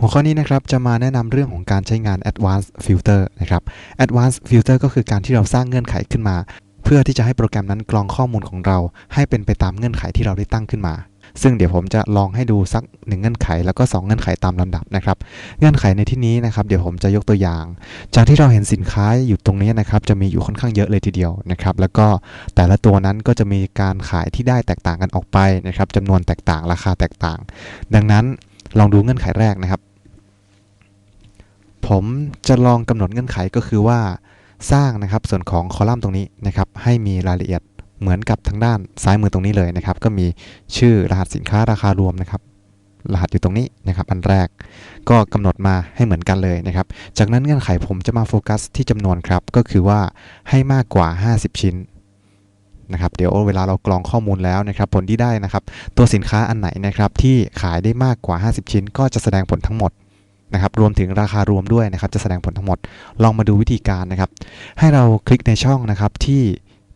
หัวข้อนี้นะครับจะมาแนะนำเรื่องของการใช้งาน Advanced Filter นะครับ Advanced Filter ก็คือการที่เราสร้างเงื่อนไขขึ้นมา เพื่อที่จะให้โปรแกรมนั้นกรองข้อมูลของเรา ให้เป็นไปตามเงื่อนไขที่เราได้ตั้งขึ้นมา ซึ่งเดี๋ยวผมจะลองให้ดูสักหนึ่งเงื่อนไข แล้วก็สองเงื่อนไขตามลำดับนะครับ เงื่อนไขในที่นี้นะครับเดี๋ยวผมจะยกตัวอย่าง จากที่เราเห็นสินค้าอยู่ตรงนี้นะครับจะมีอยู่ค่อนข้างเยอะเลยทีเดียวนะครับแล้วก็แต่ละตัวนั้นก็จะมีการขายที่ได้แตกต่างกันออกไปนะครับจำนวนแตกต่างราคาแตกต่าง ดังนั้น ลองดูเงื่อนไขแรกนะครับ ผมจะลองกำหนดเงื่อนไขก็คือว่าสร้างนะครับส่วนของคอลัมน์ตรงนี้นะครับ ให้มีรายละเอียดเหมือนกับทางด้านซ้ายมือตรงนี้เลยนะครับ ก็มีชื่อรหัสสินค้าราคารวมนะครับ รหัสอยู่ตรงนี้นะครับ อันแรกก็กำหนดมาให้เหมือนกันเลยนะครับ จากนั้นเงื่อนไขผมจะมาโฟกัสที่จำนวนครับ ก็คือว่าให้มากกว่า 50 ชิ้น นะครับเดี๋ยวเวลาเรากรองข้อมูลแล้วนะครับผลที่ได้นะครับ ตัวสินค้าอันไหนนะครับที่ขายได้มากกว่า 50 ชิ้น ก็จะแสดงผลทั้งหมดนะครับรวมถึงราคารวมด้วยนะครับจะแสดงผลทั้งหมด ลองมาดูวิธีการนะครับ ให้เราคลิกในช่องนะครับที่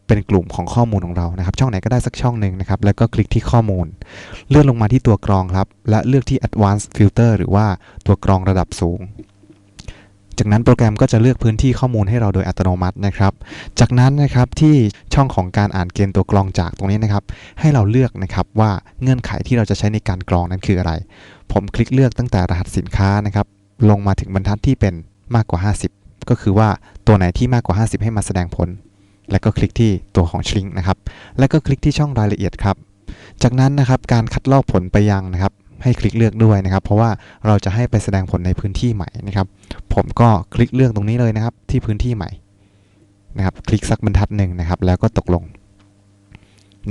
เป็นกลุ่มของข้อมูลของเรานะครับ ช่องไหนก็ได้สักช่องหนึ่งนะครับ แล้วก็คลิกที่ข้อมูล เลื่อนลงมาที่ตัวกรองครับ และเลือกที่ Advanced Filter หรือว่าตัวกรองระดับสูง จากนั้นโปรแกรมก็จะเลือกพื้นที่ข้อมูลให้เราโดยอัตโนมัตินะครับ จากนั้นนะครับที่ช่องของการอ่านเกณฑ์ตัวกรองจากตรงนี้นะครับ ให้เราเลือกนะครับว่าเงื่อนไขที่เราจะใช้ในการกรองนั้นคืออะไร ผมคลิกเลือกตั้งแต่รหัสสินค้านะครับ ลงมาถึงบรรทัดที่เป็นมากกว่า 50 ก็คือว่าตัวไหนที่มากกว่า 50 ให้มาแสดงผล แล้วก็คลิกที่ตัวของ shrink นะครับ แล้วก็คลิกที่ช่องรายละเอียดครับ จากนั้นนะครับการคัดลอกผลไปยังนะครับ ให้คลิกเลือกด้วยนะครับ เพราะว่าเราจะให้ไปแสดงผลในพื้นที่ใหม่นะครับ ผมก็คลิกเลือกตรงนี้เลยนะครับ ที่พื้นที่ใหม่นะครับ คลิกสักบรรทัดหนึ่งนะครับ แล้วก็ตกลง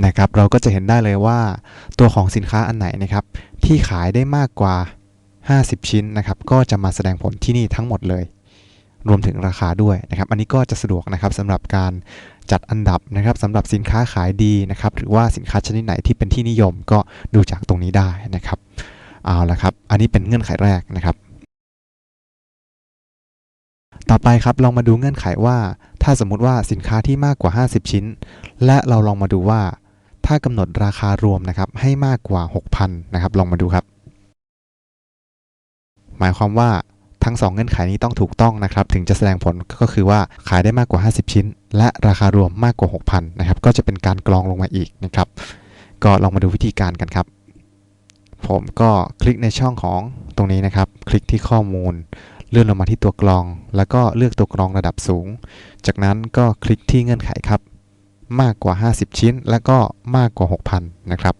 นะครับ เราก็จะเห็นได้เลยว่าตัวของสินค้าอันไหนนะครับ ที่ขายได้มากกว่า 50 ชิ้นนะครับ ก็จะมาแสดงผลที่นี่ทั้งหมดเลย รวมถึงราคาด้วยนะครับ อันนี้ก็จะสะดวกนะครับสำหรับการ จัดอันดับนะครับสำหรับสินค้าขายดีนะครับหรือว่าสินค้าชนิดไหนที่เป็นที่นิยมก็ดูจากตรงนี้ได้นะครับเอาละครับ อันนี้เป็นเงื่อนไขแรกนะครับ ต่อไปครับลองมาดูเงื่อนไขว่า ถ้าสมมุติว่าสินค้าที่มากกว่า 50 ชิ้น และเราลองมาดูว่า ถ้ากำหนดราคารวมนะครับให้มากกว่า 6,000นะครับลองมาดูครับ หมายความว่าทั้ง 2 เงื่อนไขนี้ต้องถูกต้องนะครับ ถึงจะแสดงผลก็คือว่าขายได้มากกว่า 50 ชิ้น และราคารวมมากกว่า 6,000นะครับ ก็จะเป็นการกรองลงมาอีกนะครับ ก็ลองมาดูวิธีการกันครับ ผมก็คลิกในช่องของตรงนี้นะครับ คลิกที่ข้อมูล เลื่อนลงมาที่ตัวกรอง แล้วก็เลือกตัวกรองระดับสูง จากนั้นก็คลิกที่เงื่อนไขครับ มากกว่า 50 ชิ้น และก็มากกว่า 6,000 นะครับ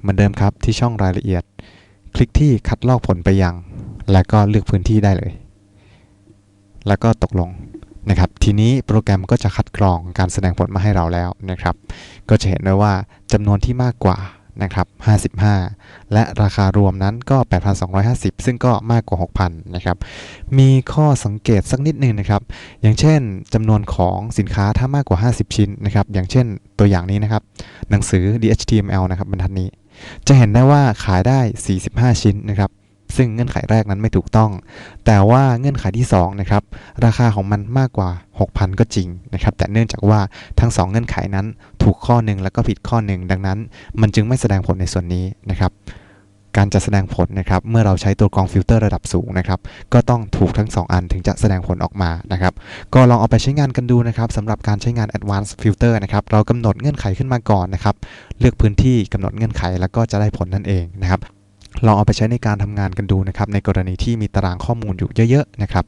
เหมือนเดิมครับที่ช่องรายละเอียด คลิกที่คัดลอกผลไปยัง แล้วก็เลือกพื้นที่ได้เลย แล้วก็ตกลง นะครับทีนี้โปรแกรมก็จะคัดกรองการแสดงผลมาให้เราแล้วนะครับ ก็จะเห็นได้ว่าจำนวนที่มากกว่านะครับ55 และราคารวมนั้นก็ 8,250 ซึ่งก็มากกว่า 6,000 นะครับ มีข้อสังเกตสักนิดหนึ่งนะครับ อย่างเช่นจำนวนของสินค้าถ้ามากกว่า 50 ชิ้นนะครับ อย่างเช่นตัวอย่างนี้นะครับ หนังสือ DHTML นะครับบรรทัดนี้ จะเห็นได้ว่าขายได้ 45 ชิ้นนะครับ ซึ่งเงื่อนไขแรกนั้นไม่ถูกต้อง แต่ว่าเงื่อนไขที่2นะครับราคาของมันมากกว่า 6,000 ก็จริงนะครับแต่เนื่องจากว่าทั้ง 2 เงื่อนไขนั้นถูกข้อหนึ่งแล้วก็ผิดข้อหนึ่งดังนั้น มันจึงไม่แสดงผลในส่วนนี้นะครับการจะแสดงผลนะครับเมื่อเราใช้ตัวกรองฟิลเตอร์ระดับสูงนะครับก็ต้องถูกทั้ง 2 อันถึงจะแสดงผลออกมานะครับก็ลองเอาไปใช้งานกันดูนะครับสำหรับการใช้งาน Advanced Filter นะครับเรากำหนดเงื่อนไขขึ้นมาก่อนนะครับเลือกพื้นที่กำหนดเงื่อนไขแล้วก็จะได้ผลนั่นเองนะครับ ลองเอาไปใช้ในการทำงานกันดูนะครับในกรณีที่มีตารางข้อมูลอยู่เยอะๆนะครับ